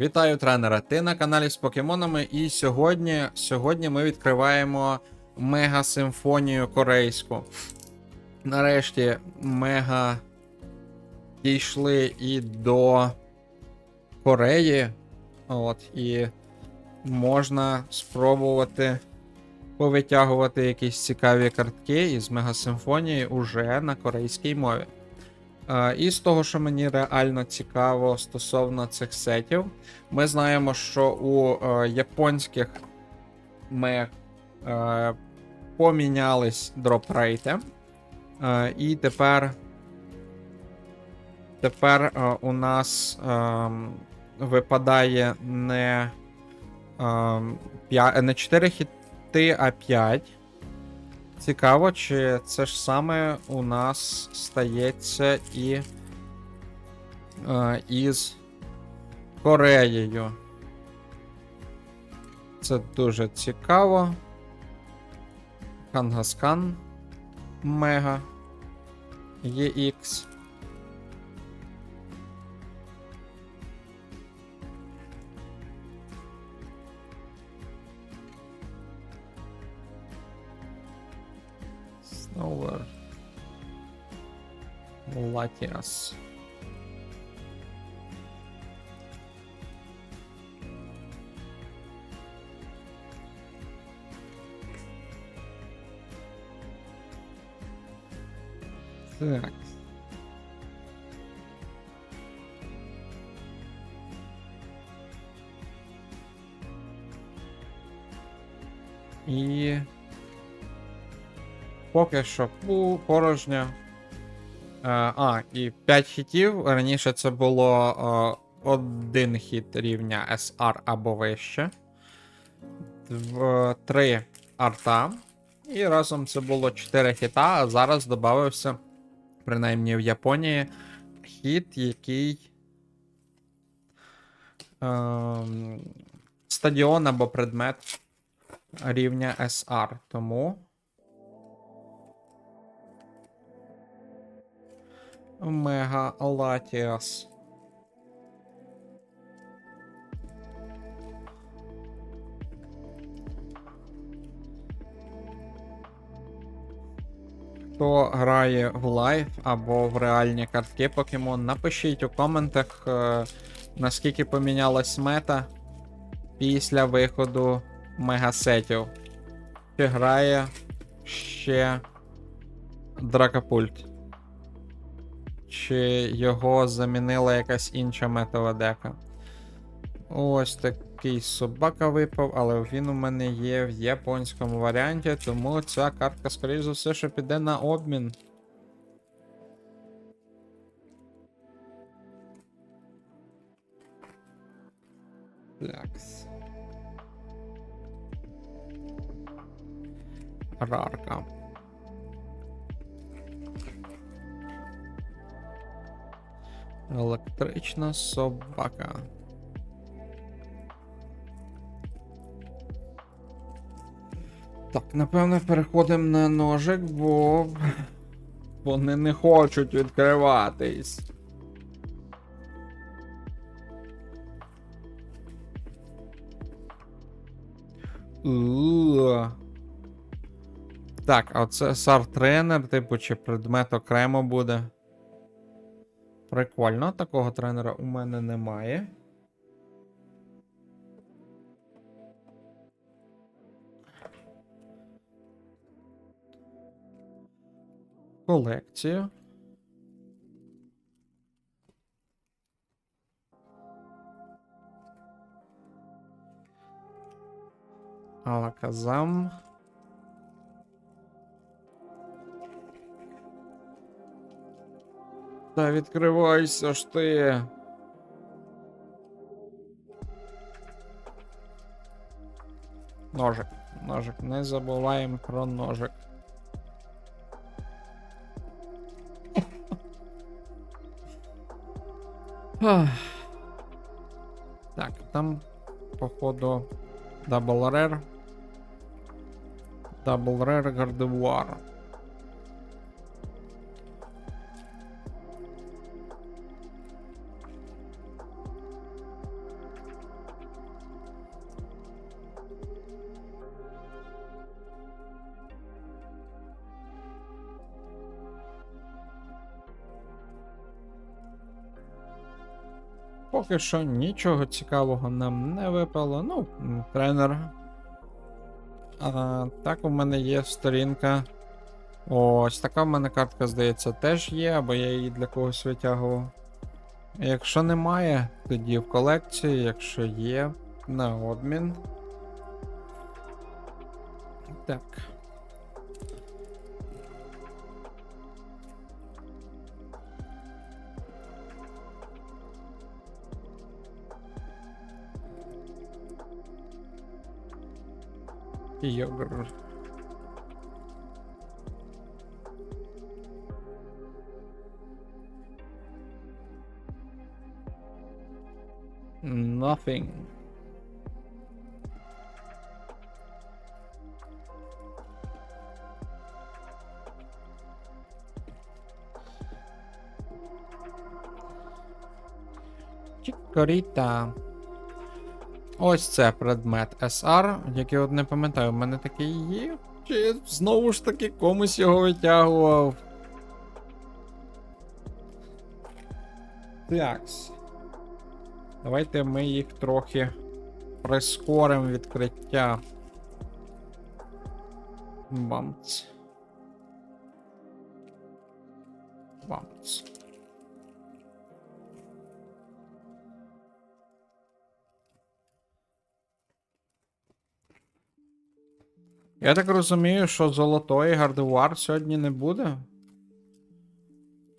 Вітаю тренера! Ти на каналі з покемонами, і сьогодні, сьогодні ми відкриваємо мега симфонію корейську. Нарешті мега дійшли і до Кореї. От, і можна спробувати повитягувати якісь цікаві картки із мегасимфонії уже на корейській мові. І з того, що мені реально цікаво стосовно цих сетів, ми знаємо, що у е, японських мех е, помінялись дропрейти. Е, і тепер, тепер у нас е, випадає не, е, не 4 хіти, а 5. Цікаво, чи це ж саме у нас стається і е, із Кореєю. Це дуже цікаво. Кангаскан Мега EX. Latias. Так. І поки що. Е, а, і 5 хітів. Раніше це було е, один хіт рівня SR або вище. Три арта. І разом це було 4 хіта, а зараз додався, принаймні в Японії, хіт, який. Ем, стадіон або предмет рівня SR. Тому. Мега Латіас. Хто грає в лайв або в реальні картки покемон, напишіть у коментах, е, наскільки помінялась мета після виходу мегасетів. Чи грає ще Дракопульт? Чи його замінила якась інша метова дека? Ось такий собака випав, але він у мене є в японському варіанті, тому ця картка, скоріш за все, що піде на обмін. Рарка. Електрична собака. Так, напевно, переходимо на ножик, бо вони не хочуть відкриватись. У. Так, а це сар-тренер, типу, чи предмет окремо буде. Прикольно, такого тренера у мене немає. Колекцію. Алаказам. Та відкривайся ж ти. Ножик. Ножик. Не забуваємо про ножик. Так, там, походу, Double Rare. Double Rare Gardevoir. Поки що нічого цікавого нам не випало. Ну, тренер. А, так, у мене є сторінка. Ось така в мене картка, здається, теж є, або я її для когось витягував. Якщо немає, тоді в колекції, якщо є, на обмін. Так. Йогр. Nothing. Чікоріта. Ось це предмет SR, який от не пам'ятаю, в мене такий є. Чи знову ж таки комусь його витягував. Такс. Давайте ми їх трохи прискоримо відкриття. Бамц. Бамц. Я так розумію, що золотої гардевуар сьогодні не буде.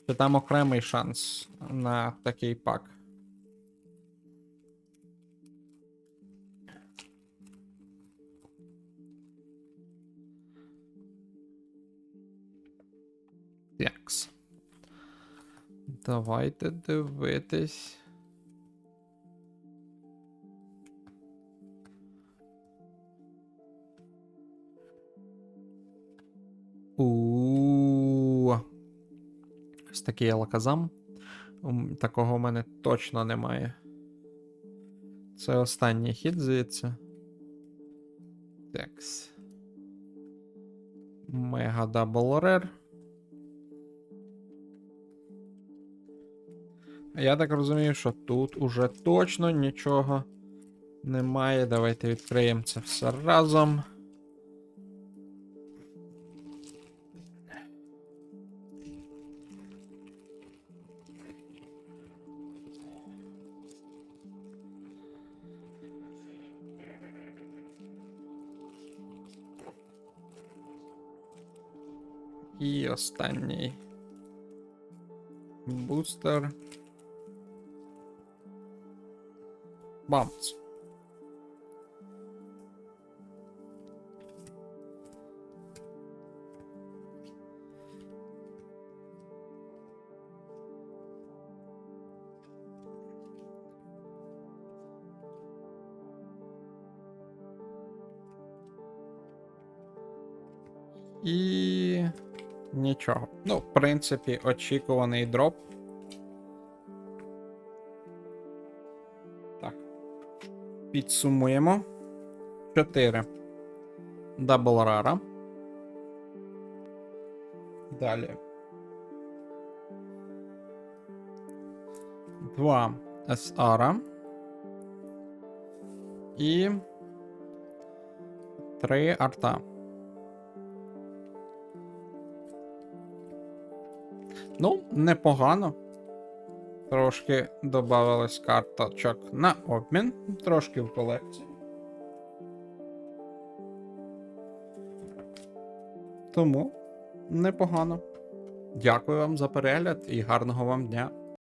Чи там окремий шанс на такий пак. Такс. Давайте дивитись. Ось такий алаказам. Такого в мене точно немає. Це останній хід, звідси. Такс. Мега дабл рер. Я так розумію, що тут уже точно нічого немає. Давайте відкриємо це все разом. І останній бустер. Бамц. І нічого. Ну, в принципі, очікуваний дроп. Так. Підсумуємо. 4. Дабл рара. Далі. 2 SR. І 3 арта. Ну, непогано. Трошки додавалось карточок на обмін, трошки в колекції. Тому непогано. Дякую вам за перегляд і гарного вам дня.